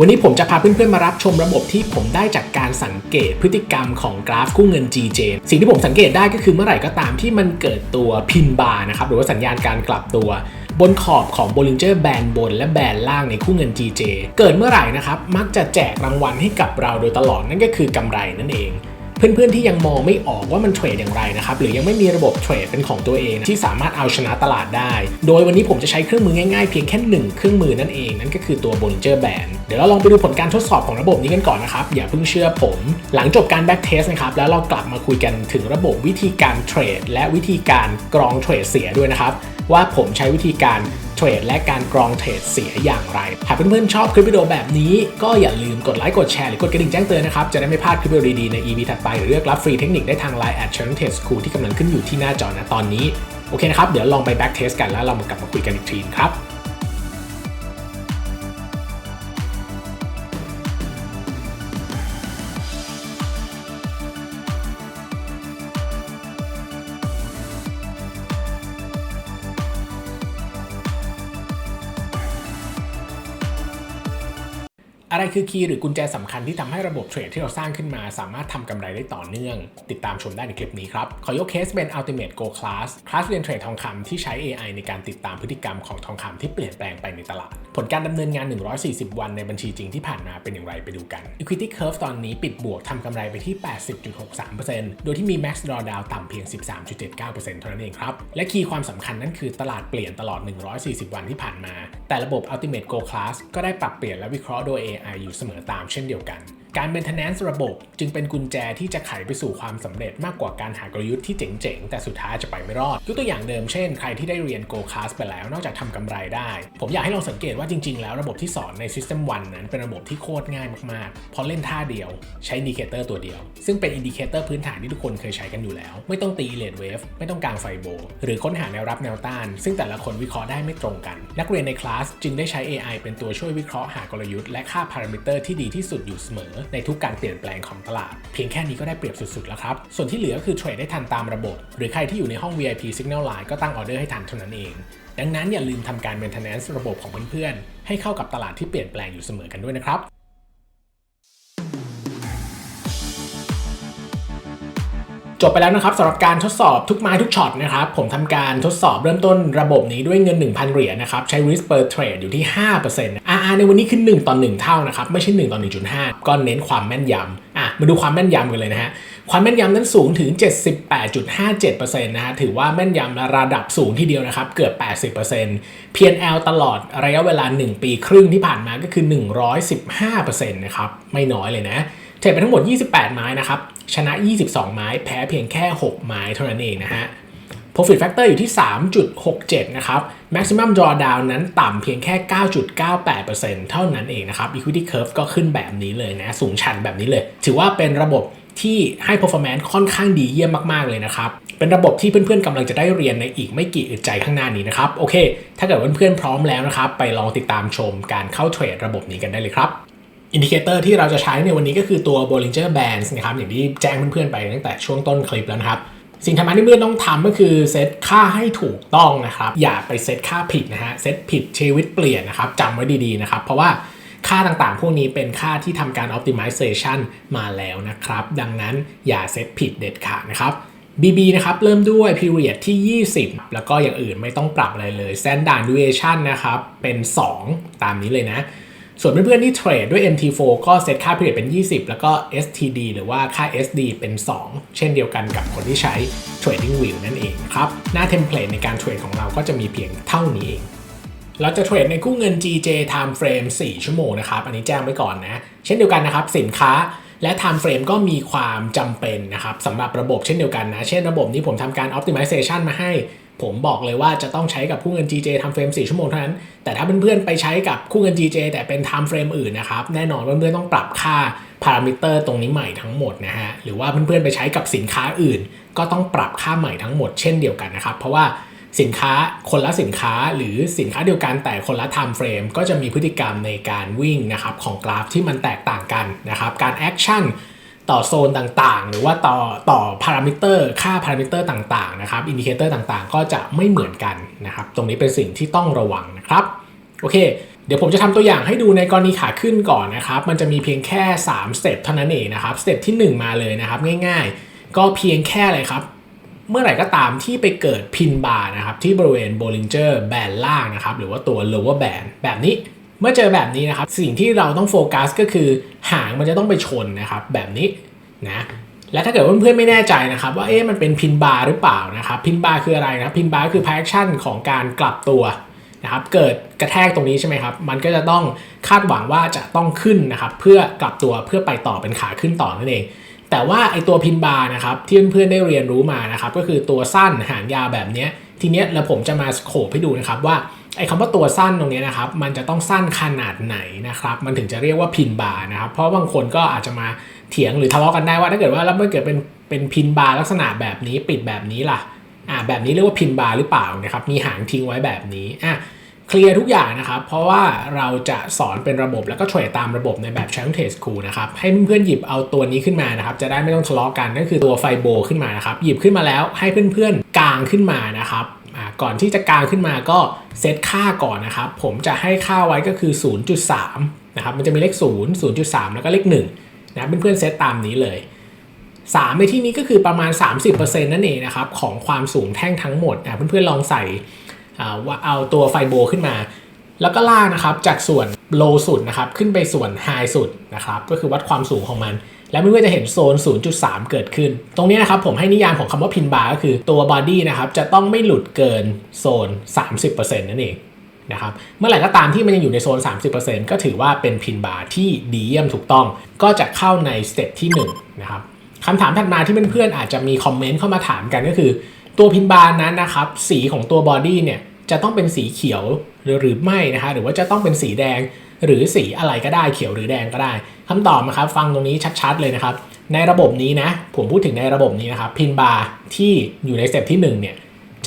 วันนี้ผมจะพาเพื่อนๆมารับชมระบบที่ผมได้จากการสังเกตพฤติกรรมของกราฟกู้เงิน GJ สิ่งที่ผมสังเกตได้ก็คือเมื่อไหร่ก็ตามที่มันเกิดตัวพินบาร์นะครับหรือว่าสัญญาณการกลับตัวบนขอบของ Bollinger Band บนและแบนล่างในคู่เงิน GJ เกิดเมื่อไหร่นะครับ มักจะแจกรางวัลให้กับเราโดยตลอดนั่นก็คือกำไรนั่นเอง เพื่อนๆที่ยังมองไม่ออกว่ามันเทรดอย่างไรนะครับหรือยังไม่มีระบบเทรดเป็นของตัวเอง ที่สามารถเอาชนะตลาดได้ โดยวันนี้ผมจะใช้เครื่องมือง่ายๆ เพียงแค่หนึ่งเครื่องมือนั่นเองนั่นก็คือตัว Bollinger Band เดี๋ยวเราลองไปดูผลการทดสอบของระบบนี้กันก่อนนะครับอย่าเพิ่งเชื่อผม หลังจบการ back test นะครับแล้วเรากลับมาคุยกันถึงระบบวิธีการเทรดและวิธีการกรองเทรดเสียด้วยนะครับว่าผมใช้วิธีการ เทรดและการกรองเทรดเสียอย่างไร หากเพื่อนๆชอบคลิปวิดีโอแบบนี้ ก็อย่าลืมกดไลค์กดแชร์หรือกดกระดิ่งแจ้งเตือนนะครับ จะได้ไม่พลาดคลิปวิดีโอดีๆใน EP ถัดไปหรือเลือกรับฟรีเทคนิคได้ทาง Line at Channel Test School ที่กำลังขึ้นอยู่ที่หน้าจอณตอนนี้โอเคนะครับเดี๋ยวลองไป back test กันแล้วเรามากลับมาคุยกันอีกทีครับ อะไรคือคีย์หรือกุญแจสำคัญที่ทำให้ระบบเทรดที่เราสร้างขึ้นมา สามารถทำกำไรได้ต่อเนื่อง ติดตามชมได้ในคลิปนี้ครับ ขอยกเคสเป็น Ultimate Go Class คลาสเรียนเทรดทองคำที่ใช้ AI ในการติดตามพฤติกรรมของทองคำที่เปลี่ยนแปลงไปในตลาด ผลการดำเนินงาน 140 วันในบัญชีจริงที่ผ่านมาเป็นอย่างไรไปดูกัน Equity Curve ตอนนี้ปิดบวกทำกำไรไปที่ 80.63%โดยที่มี Max Drawdown ต่ำเพียง 13.79%เท่านั้นเองครับ และคีย์ความสำคัญนั่นคือตลาดเปลี่ยนตลอด 140 วันที่ผ่านมา แต่ระบบ Ultimate Go Class ก็ได้ปรับเปลี่ยนและวิเคราะห์โดย AI อยู่เสมอตามเช่นเดียวกัน การ maintenance ระบบจึงเป็นกุญแจที่จะไขไปสู่ความสำเร็จมากกว่าการหากลยุทธ์ที่เจ๋งๆ แต่สุดท้ายจะไปไม่รอดยกตัวอย่างเดิมเช่นใครที่ได้เรียน Go Class ไปแล้วนอกจากทำกำไรได้ ผมอยากให้ลองสังเกตว่าจริงๆ แล้วระบบที่สอนใน System 1 นั้นเป็นระบบที่โคตรง่ายมากๆ เพราะเล่นท่าเดียวใช้อินดิเคเตอร์ตัวเดียว ซึ่งเป็นอินดิเคเตอร์พื้นฐานที่ทุกคนเคยใช้กันอยู่แล้ว ไม่ต้องตีเลดเวฟไม่ต้องกางไฟโบ หรือค้นหาแนวรับแนวต้าน ซึ่งแต่ละคนวิเคราะห์ได้ไม่ตรงกัน นักเรียนในคลาสจึงได้ใช้ AI เป็นตัวช่วยวิเคราะห์หากลยุทธ์และค่าพารามิเตอร์ที่ดีที่สุดอยู่เสมอในทุกการเปลี่ยนแปลงของตลาด เพียงแค่นี้ก็ได้เปรียบสุดๆแล้วครับ ส่วนที่เหลือคือเทรดได้ทันตามระบบ หรือใครที่อยู่ในห้อง VIP Signal Line ก็ตั้งออเดอร์ให้ทันเท่านั้นเอง ดังนั้นอย่าลืมทำการ maintenance ระบบของเพื่อนๆให้เข้ากับตลาดที่เปลี่ยนแปลงอยู่เสมอกันด้วยนะครับ จบไปแล้วนะครับสำหรับการทดสอบทุกไม้ทุกช็อตนะครับผมทำการทดสอบเริ่มต้นระบบนี้ด้วยเงิน 1,000 เหรียญนะครับใช้ risk per trade อยู่ที่ 5% RR ในวันนี้คือ1ต่อ1 เท่านะครับไม่ใช่ 1ต่อ1.5 ก็เน้นความแม่นยำอะมาดูความแม่นยำกันเลยนะฮะความแม่นยำนั้นสูงถึง 78.57%นะฮะถือว่าแม่นยำระดับสูงทีเดียวนะครับเกือบ 80% PNL ตลอดระยะเวลา 1 ปีครึ่งที่ผ่านมาก็คือ 115%นะครับไม่น้อยเลยนะ เทรดไปทั้งหมด 28 ไม้นะครับ ชนะ 22 ไม้ แพ้เพียงแค่ 6 ไม้เท่านั้นเองนะฮะ Profit Factor อยู่ที่ 3.67 นะครับ Maximum Drawdown นั้นต่ำเพียงแค่ 9.98%เท่านั้นเองนะครับ Equity Curve ก็ขึ้นแบบนี้เลยนะ สูงชันแบบนี้เลย ถือว่าเป็นระบบที่ให้ performance ค่อนข้างดีเยี่ยมมาก ๆ เลยนะครับ เป็นระบบที่เพื่อนๆกำลังจะได้เรียนในอีกไม่กี่อึดใจข้างหน้านี้นะครับ โอเค ถ้าเกิดเพื่อนๆพร้อมแล้วนะครับ ไปลองติดตามชมการเข้าเทรดระบบนี้กันได้เลยครับ อินดิเคเตอร์ที่เราจะใช้ในวันนี้ก็คือตัว Bollinger Bands นะครับอย่างที่แจ้งเพื่อนๆไปตั้งแต่ช่วงต้นคลิปแล้วนะครับ สิ่งทำที่เพื่อนต้องทำก็คือเซตค่าให้ถูกต้องนะครับ อย่าไปเซตค่าผิดนะฮะเซตผิดชีวิตเปลี่ยนนะครับจำไว้ดีๆนะครับ เพราะว่าค่าต่างๆ พวกนี้เป็นค่าที่ทำการ optimization มาแล้วนะครับ ดังนั้นอย่าเซตผิดเด็ดขาดนะครับ BB นะครับ เริ่มด้วย period ที่ 20 แล้วก็อย่างอื่นไม่ต้องปรับอะไรเลย standard deviation นะครับ เป็น 2 ตามนี้เลยนะ ส่วนเพื่อนๆที่เทรดด้วย MT4 ก็เซตค่า period เป็น 20 แล้วก็ STD หรือว่าค่า SD เป็น 2 เช่นเดียวกันกับคนที่ใช้ trading view นั่นเองครับ หน้าเทมเพลตในการเทรดของเราก็จะมีเพียงเท่านี้เอง เราจะเทรดในคู่เงิน GJ time frame 4 ชั่วโมงนะครับ อันนี้แจ้งไว้ก่อนนะ เช่นเดียวกันนะครับสินค้า และ time frame ก็มีความจำเป็นนะครับสำหรับระบบเช่นเดียวกันนะ เช่นระบบนี้ผมทำการ optimization มาให้ ผมบอกเลยว่าจะต้องใช้กับคู่เงิน GJ time frame 4ชั่วโมงเท่านั้น แต่ถ้าเพื่อนๆไปใช้กับคู่เงิน GJ แต่เป็น time frame อื่นนะครับ แน่นอนเพื่อนๆต้องปรับค่าพารามิเตอร์ตรงนี้ใหม่ทั้งหมดนะฮะ หรือว่าเพื่อนๆไปใช้กับสินค้าอื่น ก็ต้องปรับค่าใหม่ทั้งหมดเช่นเดียวกันนะครับ เพราะว่า สินค้าคนละสินค้าหรือสินค้าเดียวกันแต่คนละ time frame ก็จะมีพฤติกรรมในการวิ่งนะครับของกราฟที่มันแตกต่างกันนะครับ การแอคชั่นต่อโซนต่างๆ หรือว่าต่อต่อพารามิเตอร์ค่าพารามิเตอร์ต่างๆนะครับอินดิเคเตอร์ต่างๆ ก็จะไม่เหมือนกันนะครับ ตรงนี้เป็นสิ่งที่ต้องระวังนะครับโอเค เดี๋ยวผมจะทำตัวอย่างให้ดูในกรณีขาขึ้นก่อนนะครับ มันจะมีเพียงแค่3สเต็ปเท่านั้นเองนะครับสเต็ปที่ 1 มาเลยนะครับ ง่าย ๆ ก็เพียงแค่เลยครับ เมื่อไหร่ก็ตามที่ไปเกิดพินบาร์นะครับที่บริเวณ Bollinger Band ล่างนะครับหรือว่าตัว lower band แบบนี้เมื่อเจอแบบนี้นะครับ สิ่งที่เราต้องโฟกัสก็คือหางมันจะต้องไปชนนะครับแบบนี้นะและถ้าเกิดว่าเพื่อนๆไม่แน่ใจนะครับ ว่าเอ๊ะมันเป็นพินบาร์หรือเปล่านะครับพินบาร์คืออะไรนะพินบาร์คือพา action ของการกลับตัวนะครับเกิดกระแทกตรงนี้ใช่ไหมครับ มันก็จะต้องคาดหวังว่าจะต้องขึ้นนะครับเพื่อกลับตัวเพื่อไปต่อเป็นขาขึ้นต่อนั่นเอง แต่ว่าไอตัวพินบาร์นะครับที่เพื่อนๆได้เรียนรู้มานะครับก็คือตัวสั้นหางยาวแบบนี้ทีเนี้ยแล้วผมจะมาโขบให้ดูนะครับว่าไอ้คำว่าตัวสั้นตรงนี้นะครับมันจะต้องสั้นขนาดไหนนะครับมันถึงจะเรียกว่าพินบาร์นะครับเพราะบางคนก็อาจจะมาเถียงหรือทะเลาะกันได้ว่าถ้าเกิดว่าแล้วเมื่อเกิดเป็นเป็นพินบาร์ลักษณะแบบนี้ปิดแบบนี้ล่ะอ่าแบบนี้เรียกว่าพินบาร์หรือเปล่านะครับมีหางทิ้งไว้แบบนี้อะ เคลียร์ทุกอย่างนะครับ เพราะว่าเราจะสอนเป็นระบบแล้วก็เทรดตามระบบในแบบ Channel Test School นะครับ ให้เพื่อนๆหยิบเอาตัวนี้ขึ้นมานะครับ จะได้ไม่ต้องทะเลาะกันนั่นคือตัวไฟโบขึ้นมานะครับ หยิบขึ้นมาแล้วให้เพื่อนๆกางขึ้นมานะครับก่อนที่จะกางขึ้นมาก็เซตค่าก่อนนะครับ ผมจะให้ค่าไว้ก็คือ 0.3 นะครับ มันจะมีเลข 0 0.3 แล้วก็เลข1นะเพื่อนๆเซตตามนี้เลย3ในที่นี้ก็คือประมาณ 30%นั่นเองนะครับของความสูงแท่งทั้งหมดอะเพื่อนๆลองใส่ ว่าเอาตัวไฟโบขึ้นมา แล้วก็ลากนะครับจากส่วนโลสุดนะครับขึ้นไปส่วนไฮสุดนะครับก็คือวัดความสูงของมัน แล้วเพื่อนๆจะเห็นโซน 0.3 เกิดขึ้น ตรงนี้นะครับผมให้นิยามของคำว่าพินบาร์ก็คือตัวบอดี้นะครับจะต้องไม่หลุดเกินโซน 30%นั่นเองนะครับเมื่อไหร่ก็ตามที่มันยังอยู่ในโซน 30%ก็ถือว่าเป็นพินบาร์ที่ดีเยี่ยมถูกต้อง ก็จะเข้าในสเต็ปที่1นะครับคำถามถัดมาที่เพื่อนๆอาจจะมีคอมเมนต์เข้ามาถามกันก็คือ ตัวพินบาร์นั้นนะครับสีของตัวบอดี้เนี่ย จะต้องเป็นสีเขียวหรือหรือไม่นะฮะหรือว่าจะต้องเป็นสีแดงหรือสีอะไรก็ได้เขียวหรือแดงก็ได้คำตอบนะครับฟังตรงนี้ชัดๆเลยนะครับ ในระบบนี้นะผมพูดถึงในระบบนี้นะครับพินบาร์ที่อยู่ในสเต็ปที่1เนี่ย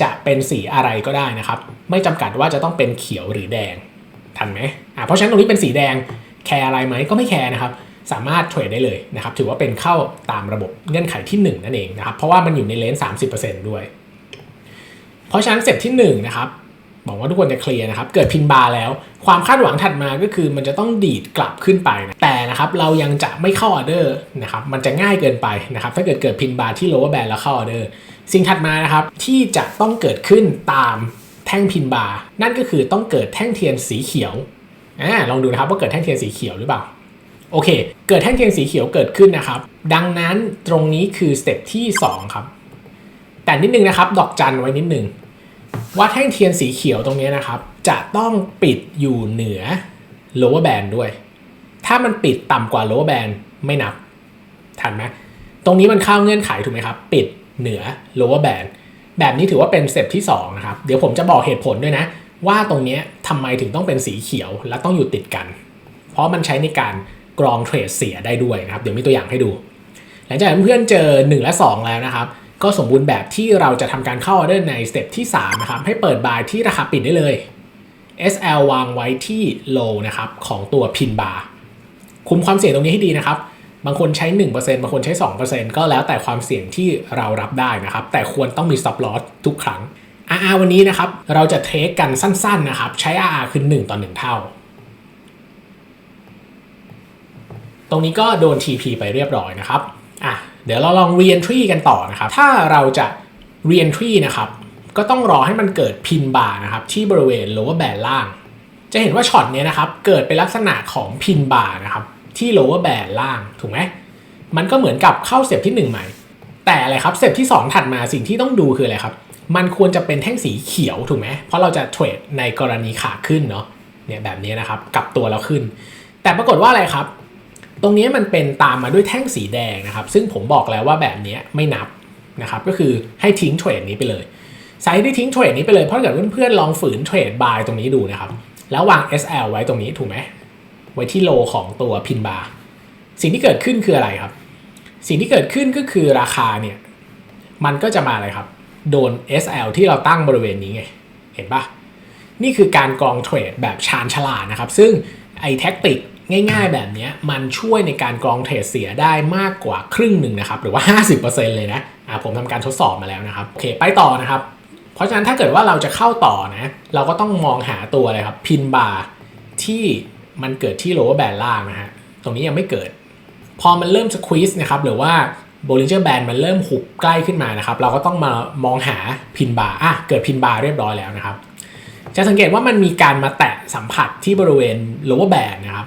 จะเป็นสีอะไรก็ได้นะครับ ไม่จำกัดว่าจะต้องเป็นเขียวหรือแดงทันไหมอ่าเพราะฉะนั้นตรงนี้เป็นสีแดงแคร์อะไรไหมก็ไม่แคร์นะครับสามารถเทรดได้เลยนะครับถือว่าเป็นเข้าตามระบบเงื่อนไขที่ 1 นั่นเองนะครับเพราะว่ามันอยู่ในเลนส์30%ด้วย เพราะฉะนั้นสเต็ปที่1นะครับ บอกว่าทุกคนจะเคลียร์นะครับ เกิดพินบาร์แล้ว ความคาดหวังถัดมาก็คือมันจะต้องดีดกลับขึ้นไปนะแต่นะครับเรายังจะไม่เข้าออเดอร์นะครับมันจะง่ายเกินไปนะครับถ้าเกิดเกิดพินบาร์ที่ lower band แล้วเข้าออเดอร์สิ่งถัดมานะครับที่จะต้องเกิดขึ้นตามแท่งพินบาร์นั่นก็คือต้องเกิดแท่งเทียนสีเขียวอ่าลองดูนะครับว่าเกิดแท่งเทียนสีเขียวหรือเปล่าโอเค เกิดแท่งเทียนสีเขียวเกิดขึ้นนะครับ ดังนั้นตรงนี้คือสเต็ปที่ 2 ครับ แต่นิดนึงนะครับ ดอกจันไว้นิดนึง ว่าแท่งเทียนสีเขียวตรงนี้นะครับ จะต้องปิดอยู่เหนือ lower band ด้วย ถ้ามันปิดต่ำกว่า lower band ไม่นับ ทันไหมตรงนี้มันเข้าเงื่อนไขถูกไหมครับ ปิดเหนือ lower band แบบนี้ถือว่าเป็นสเต็ปที่2นะครับ เดี๋ยวผมจะบอกเหตุผลด้วยนะ ว่าตรงนี้ทำไมถึงต้องเป็นสีเขียวและต้องอยู่ติดกัน เพราะมันใช้ในการกรองเทรดเสียได้ด้วยนะครับ เดี๋ยวมีตัวอย่างให้ดู หลังจากเพื่อนเจอ 1 และ 2 แล้วนะครับ ก็สมบูรณ์แบบที่เราจะทำการเข้าออเดอร์ในสเต็ปที่3นะครับให้เปิดบายที่ราคาปิดได้เลย SL วางไว้ที่ low นะครับของตัวพินบาร์คุมความเสี่ยงตรงนี้ให้ดีนะครับ บางคนใช้ 1%บางคนใช้ 2%ก็แล้วแต่ความเสี่ยงที่เรารับได้นะครับ แต่ควรต้องมี stop loss ทุกครั้ง RR วันนี้นะครับ เราจะเทคกันสั้นๆนะครับ ใช้ RR คือ 1 ต่อ 1 เท่า ตรงนี้ก็โดน TP ไปเรียบร้อยนะครับอะ เดี๋ยวเราลอง re-entry กันต่อนะครับ ถ้าเราจะ re-entry นะครับ ก็ต้องรอให้มันเกิดพินบาร์นะครับ ที่บริเวณ lower band ล่าง จะเห็นว่าช็อตเนี้ยนะครับ เกิดเป็นลักษณะของพินบาร์นะครับ ที่ lower band ล่าง ถูกไหม มันก็เหมือนกับเข้าสเต็ปที่ 1 ใหม่ แต่อะไรครับสเต็ปที่ 2 ถัดมาสิ่งที่ต้องดูคืออะไรครับ มันควรจะเป็นแท่งสีเขียวถูกไหม เพราะเราจะเทรดในกรณีขาขึ้นเนาะ เนี่ยแบบนี้นะครับ กลับตัวแล้วขึ้น แต่ปรากฏว่าอะไรครับ ตรงนี้มันเป็นตามมาด้วยแท่งสีแดงนะครับ ซึ่งผมบอกแล้วว่าแบบนี้ไม่นับนะครับ ก็คือให้ทิ้งเทรดนี้ไปเลยสาเหตุที่ทิ้งเทรดนี้ไปเลย เพราะถ้าเกิดเพื่อนๆลองฝืนเทรดบายตรงนี้ดูนะครับ แล้ววาง SL ไว้ตรงนี้ถูกไหม ไว้ที่โลของตัวพินบาร์สิ่งที่เกิดขึ้นคืออะไรครับ สิ่งที่เกิดขึ้นก็คือราคาเนี่ย มันก็จะมาอะไรครับ โดน SL ที่เราตั้งบริเวณนี้ไง เห็นปะนี่คือการกองเทรดแบบชาญฉลาดนะครับ ซึ่งไอ้แท็กติก ง่ายๆ แบบนี้มันช่วยในการกรองเทรดเสียได้มากกว่าครึ่งหนึ่งนะครับหรือว่า 50%เลยนะอ่าผมทำการทดสอบมาแล้วนะครับโอเคไปต่อนะครับ เพราะฉะนั้นถ้าเกิดว่าเราจะเข้าต่อนะเราก็ต้องมองหาตัวอะไรครับพินบาร์ที่มันเกิดที่ lower band ล่างนะฮะตรงนี้ยังไม่เกิด พอมันเริ่ม squeeze นะครับหรือว่า Bollinger Band มันเริ่มหุบใกล้ขึ้นมานะครับ เราก็ต้องมามองหาพินบาร์อะเกิดพินบาร์เรียบร้อยแล้วนะครับ จะสังเกตว่ามันมีการมาแตะสัมผัสที่บริเวณ lower band นะครับ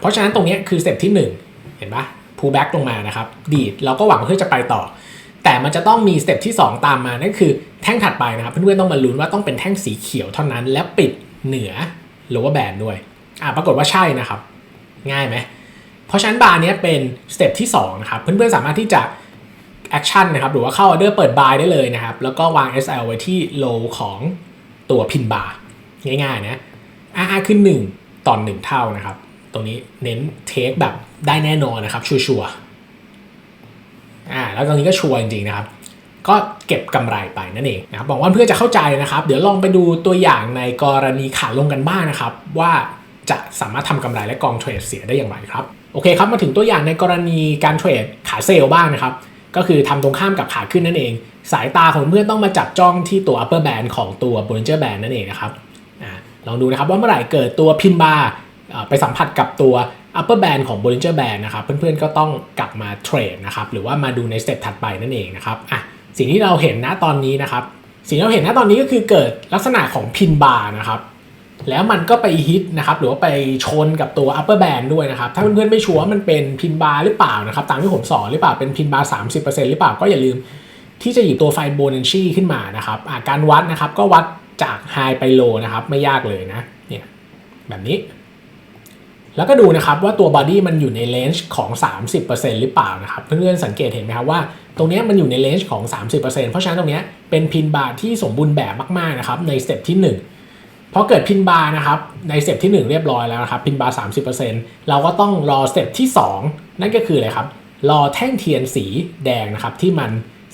เพราะฉะนั้นตรงนี้คือสเต็ปที่ 1 เห็นปะ pull back ลงมานะครับ ดีดเราก็หวังเพื่อจะไปต่อ แต่มันจะต้องมีสเต็ปที่ 2 ตามมา นั่นคือแท่งถัดไปนะครับ เพื่อนๆต้องมาลุ้นว่าต้องเป็นแท่งสีเขียวเท่านั้น และปิดเหนือ lower band ด้วย อ่าปรากฏว่าใช่นะครับ ง่ายไหม เพราะฉะนั้นบาร์นี้เป็นสเต็ปที่2นะครับ เพื่อนๆสามารถที่จะแอคชั่นนะครับ หรือว่าเข้าออเดอร์เปิดบายได้เลยนะครับ แล้วก็วาง SL ไว้ที่ low ของตัวพินบาร์ง่ายๆนะ RR ขึ้น1ต่อ1เท่านะครับ รงนี้เน้นเทคแบบได้แน่นอนนะครับ ชัวร์ๆอ่าแล้วตรงนี้ก็ชัวร์จริงๆนะครับ ก็เก็บกำไรไปนั่นเองนะครับบอกว่าเพื่อจะเข้าใจนะครับ เดี๋ยวลองไปดูตัวอย่างในกรณีขาลงกันบ้างนะครับ ว่าจะสามารถทำกำไรและกองเทรดเสียได้อย่างไรครับโอเคครับมาถึงตัวอย่างในกรณีการเทรดขาเซลล์บ้างนะครับก็คือทำตรงข้ามกับขาขึ้นนั่นเอง สายตาของเพื่อนต้องมาจับจ้องที่ตัว upper band ของตัว Bollinger Band นั่นเองนะครับอ่าลองดูนะครับว่าเมื่อไหร่เกิดตัวพินบาร์ ไปสัมผัสกับตัว upper band ของ Bollinger Band นะครับ เพื่อนๆก็ต้องกลับมาเทรดนะครับ หรือว่ามาดูในสเต็ปถัดไปนั่นเองนะครับอะสิ่งที่เราเห็นนะตอนนี้นะครับ สิ่งที่เราเห็นนะตอนนี้ก็คือเกิดลักษณะของพินบาร์นะครับ แล้วมันก็ไปฮิตนะครับ หรือว่าไปชนกับตัว upper band ด้วยนะครับ ถ้าเพื่อนๆไม่ชัวร์ว่ามันเป็นพินบาร์หรือเปล่านะครับ ตามที่ผมสอนหรือเปล่า เป็นพินบาร์30%หรือเปล่า ก็อย่าลืมที่จะหยิบตัวไฟโบนันชีขึ้นมานะครับการวัดนะครับก็วัดจากไฮไปโลนะครับ ไม่ยากเลยนะ เนี่ย แบบนี้ แล้วก็ดูนะครับว่าตัวบอดี้มันอยู่ในเลนจ์ของ 30%หรือเปล่านะครับเพื่อนๆสังเกตเห็นไหมครับว่า ตรงนี้มันอยู่ในเลนจ์ของ 30%เพราะฉะนั้นตรงนี้เป็นพินบาร์ที่สมบูรณ์แบบมากๆนะครับในสเต็ปที่ 1พอเกิดพินบาร์นะครับในสเต็ปที่ 1 เรียบร้อยแล้วนะครับพินบาร์30%เราก็ต้องรอสเต็ปที่ 2 นั่นก็คืออะไรครับ รอแท่งเทียนสีแดงนะครับที่มัน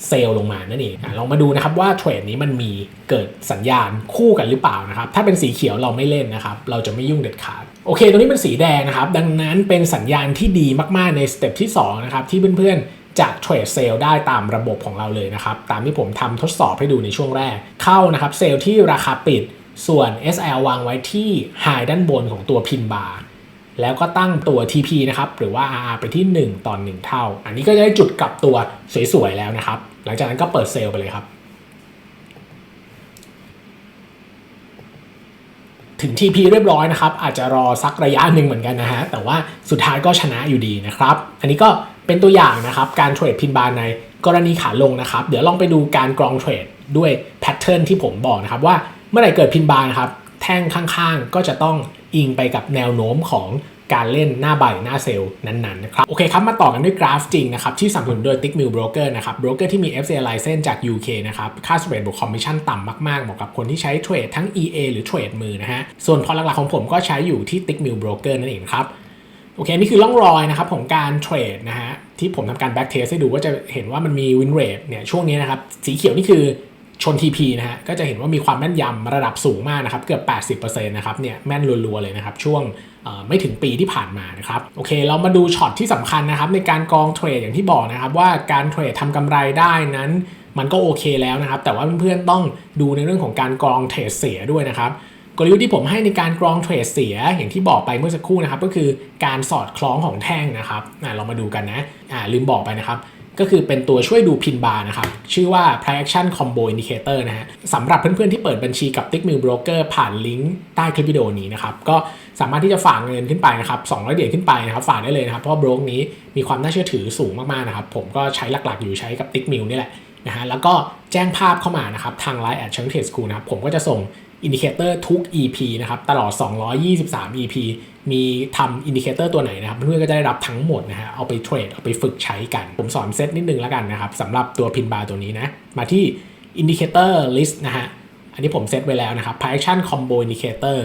เซลลงมานั่นเองอะลองมาดูนะครับว่าเทรดนี้มันมีเกิดสัญญาณคู่กันหรือเปล่านะครับถ้าเป็นสีเขียวเราไม่เล่นนะครับเราจะไม่ยุ่งเด็ดขาด โอเคตรงนี้เป็นสีแดงนะครับ ดังนั้นเป็นสัญญาณที่ดีมาก ๆ ในสเต็ปที่ 2 นะครับ ที่เพื่อนๆจะเทรดเซลล์ได้ตามระบบของเราเลยนะครับ ตามที่ผมทำทดสอบให้ดูในช่วงแรก เข้านะครับเซลล์ที่ราคาปิด ส่วน SL วางไว้ที่ไฮด้านบนของตัวพินบาร์แล้วก็ตั้งตัว TP นะครับ หรือว่า RR ไปที่ 1 ต่อ 1 เท่า อันนี้ก็จะได้จุดกลับตัวสวยๆแล้วนะครับ หลังจากนั้นก็เปิดเซลล์ไปเลยครับ ถึง TP เรียบร้อยนะครับ อาจจะรอสักระยะหนึ่งเหมือนกันนะฮะ แต่ว่าสุดท้ายก็ชนะอยู่ดีนะครับ อันนี้ก็เป็นตัวอย่างนะครับ การเทรดพินบาร์ในกรณีขาลงนะครับ เดี๋ยวลองไปดูการกรองเทรดด้วยแพทเทิร์นที่ผมบอกนะครับ ว่าเมื่อไหร่เกิดพินบาร์นะครับ แท่งข้างๆ ก็จะต้องอิงไปกับแนวโน้มของ การเล่นหน้าใบหน้าเซลล์นั้นๆนะครับโอเคครับมาต่อกันด้วยกราฟจริงนะครับที่สนับสนุนโดย Tickmill Broker นะครับโบรกเกอร์ที่มี FCA license จาก UK นะครับค่าสเปรดบวกคอมมิชชั่นต่ำมากๆเหมาะกับคนที่ใช้เทรดทั้ง EA หรือเทรดมือนะฮะส่วนพอหลักๆของผมก็ใช้อยู่ที่ Tickmill Broker นั่นเองครับโอเคนี่คือร่องรอยนะครับของการเทรดนะฮะที่ผมทำการ back test ให้ดูก็จะเห็นว่ามันมี win rate เนี่ยช่วงนี้นะครับสีเขียวนี่คือชน TP นะฮะก็จะเห็นว่ามีความแม่นยำระดับสูงมากนะครับเกือบ 80%นะครับเนี่ยแม่นรัวๆเลยนะครับช่วง ไม่ถึงปีที่ผ่านมานะครับโอเค เรามาดูช็อตที่สำคัญนะครับในการกองเทรดอย่างที่บอกนะครับว่าการเทรดทำกำไรได้นั้นมันก็โอเคแล้วนะครับ แต่ว่าเพื่อนๆต้องดูในเรื่องของการกรองเทรดเสียด้วยนะครับกลยุทธ์ที่ผมให้ในการกรองเทรดเสียอย่างที่บอกไปเมื่อสักครู่นะครับ ก็คือการสอดคล้องของแท่งนะครับอ่าเรามาดูกันนะอ่าลืมบอกไปนะครับ ก็คือเป็นตัวช่วยดูพินบาร์นะครับ ชื่อว่า price action combo indicator นะฮะสำหรับเพื่อนๆที่เปิดบัญชีกับ Tickmill Broker ผ่านลิงก์ใต้คลิปวิดีโอนี้นะครับ ก็สามารถที่จะฝากเงินขึ้นไปนะครับ 200 เหรียญขึ้นไปนะครับ ฝากได้เลยนะครับ เพราะโบรกนี้มีความน่าเชื่อถือสูงมากๆนะครับ ผมก็ใช้หลักๆอยู่ใช้กับ Tickmill นี่แหละ นะฮะแล้วก็แจ้งภาพเข้ามานะครับทาง Line at c h a n g t r a d e School นะครับผมก็จะส่งอินดิเคเตอร์ทุก EP นะครับตลอด 223 EP มีทำอินดิเคเตอร์ตัวไหนนะครับ เพื่อนๆก็จะได้รับทั้งหมดนะฮะเอาไปเทรดเอาไปฝึกใช้กัน ผมสอนเซตนิดนึงแล้วกันนะครับสำหรับตัวพินบาร์ตัวนี้นะ มาที่อินดิเคเตอร์ลิสต์นะฮะอันนี้ผมเซตไว้แล้วนะครับ Price Action Combo Indicator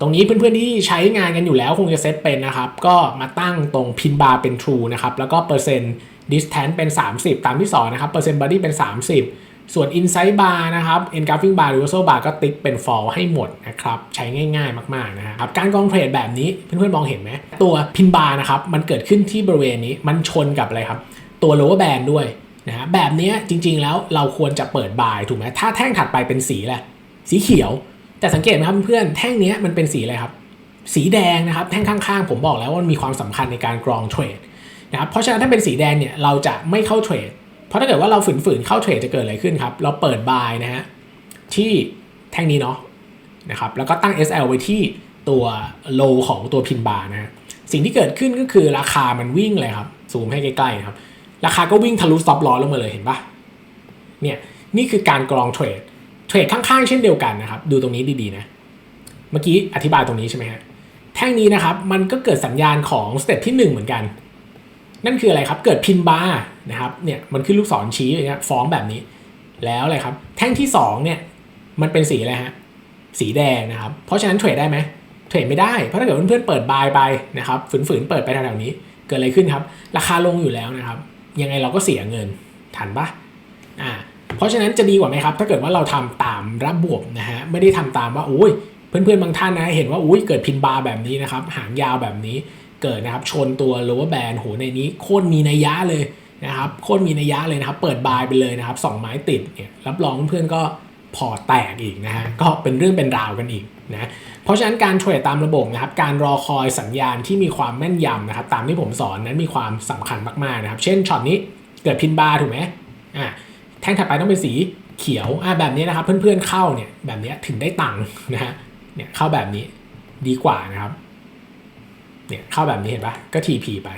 ตรงนี้เพื่อนๆที่ใช้งานกันอยู่แล้วคงจะเซตเป็นนะครับ ก็มาตั้งตรงพินบาร์เป็น True นะครับแล้วก็เปอร์เซ็นต์ distance เป็น 30 ตามที่สอนนะครับเปอร์เซ็นต์ body เป็น 30 ส่วน inside bar นะครับ engulfing bar reversal bar ก็ติ๊กเป็น fall ให้หมดนะครับ ใช้ง่ายๆ มากๆนะครับ การกองเทรดแบบนี้เพื่อนๆมองเห็นไหม ตัวพินบาร์นะครับ มันเกิดขึ้นที่บริเวณนี้ มันชนกับอะไรครับ ตัว lower band ด้วยนะฮะแบบนี้จริงๆแล้วเราควรจะเปิดบายถูกไหมถ้าแท่งถัดไปเป็นสีแหละสีเขียว แต่สังเกตไหมครับเพื่อนแท่งนี้มันเป็นสีอะไรครับ สีแดงนะครับ แท่งข้างๆ ผมบอกแล้วว่ามันมีความสำคัญในการกรองเทรด นะครับเพราะฉะนั้นถ้าเป็นสีแดงเนี่ยเราจะไม่เข้าเทรดเพราะถ้าเกิดว่าเราฝืนๆเข้าเทรดจะเกิดอะไรขึ้นครับ เราเปิดบายนะฮะที่แท่งนี้เนาะนะครับแล้วก็ตั้ง SL ไว้ที่ตัวโลของตัวพินบาร์นะฮะสิ่งที่เกิดขึ้นก็คือราคามันวิ่งเลยครับซูมให้ใกล้ๆนะครับ ราคาก็วิ่งทะลุซ็อปลอลงมาเลยเห็นปะเนี่ยนี่คือการกรองเทรดเทรดข้างๆเช่นเดียวกันนะครับ ดูตรงนี้ดีๆนะ เมื่อกี้อธิบายตรงนี้ใช่ไหมฮะแท่งนี้นะครับ มันก็เกิดสัญญาณของสเต็ปที่ 1 เหมือนกัน นั่นคืออะไรครับ เกิดพินบาร์นะครับเนี่ยมันขึ้นลูกศรชี้อย่างเงี้ยฟ้องแบบนี้ แล้วอะไรครับ แท่งที่2เนี่ยมันเป็นสีอะไรฮะสีแดงนะครับ เพราะฉะนั้นเทรดได้ไหมเทรดไม่ได้ เพราะถ้าเกิดเพื่อนๆเปิดบายไปนะครับฝืนๆเปิดไปแถวๆนี้ เกิดอะไรขึ้นครับ ราคาลงอยู่แล้วนะครับ ยังไงเราก็เสียเงินทันปะอ่าเพราะฉะนั้นจะดีกว่าไหมครับ ถ้าเกิดว่าเราทำตามระบบนะฮะไม่ได้ทำตามว่าโอ้ยเพื่อนๆบางท่านนะเห็นว่าอุ้ยเกิดพินบาร์แบบนี้นะครับหางยาวแบบนี้ เกิดนะครับชนตัว lower band โหในนี้โคตรมีนัยยะเลยนะครับโคตรมีนัยยะเลยนะครับ เปิดบายไปเลยนะครับสองไม้ติดเนี่ยรับรองเพื่อนก็พอแตกอีกนะฮะก็เป็นเรื่องเป็นราวกันอีกนะเพราะฉะนั้นการเทรดตามระบบนะครับการรอคอยสัญญาณที่มีความแม่นยำนะครับตามที่ผมสอนนั้นมีความสำคัญมากๆนะครับ เช่นช็อตนี้เกิดพินบาร์ถูกไหมอ่าแท่งถัดไปต้องเป็นสีเขียวอ่าแบบนี้นะครับเพื่อนๆเข้าเนี่ยแบบนี้ถึงได้ตังค์นะฮะเนี่ยเข้าแบบนี้ดีกว่านะครับ เนี่ยเข้าแบบนี้เห็นปะก็ TP ไป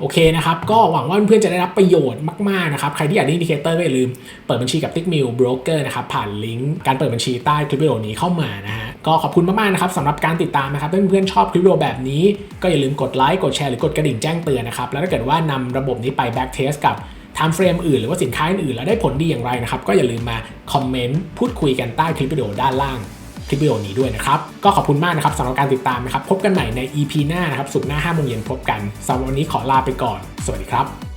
โอเคนะครับ ก็หวังว่าเพื่อนๆจะได้รับประโยชน์มาก ๆ นะครับ ใครที่อยากได้อินดิเคเตอร์ก็อย่าลืมเปิดบัญชีกับ t i c k m i l Broker นะครับ ผ่านลิงก์การเปิดบัญชีใต้คลิปวิดีโอนี้เข้ามานะฮะ ก็ขอบคุณมาก ๆ นะครับสำหรับการติดตามนะครับ ถ้าเพื่อนๆชอบคลิปวิดีโอแบบนี้ ก็อย่าลืมกดไลค์กดแชร์หรือกดกระดิ่งแจ้งเตือนนะครับ แล้วถ้าเกิดว่านำระบบนี้ไป back test กับ time frame อื่นหรือว่าสินค้าอื่นแล้วได้ผลดีอย่างไรนะครับก็อย่าลืมมาคอมเมนต์พูดคุยกันใต้คลิปวิดีโอด้านล่าง คลิปวิดีโอนี้ด้วยนะครับ ก็ขอบคุณมากนะครับสำหรับการติดตามนะครับ พบกันใหม่ใน EP หน้านะครับ สุดหน้า5โมงเย็นพบกันสำหรับวันนี้ขอลาไปก่อน สวัสดีครับ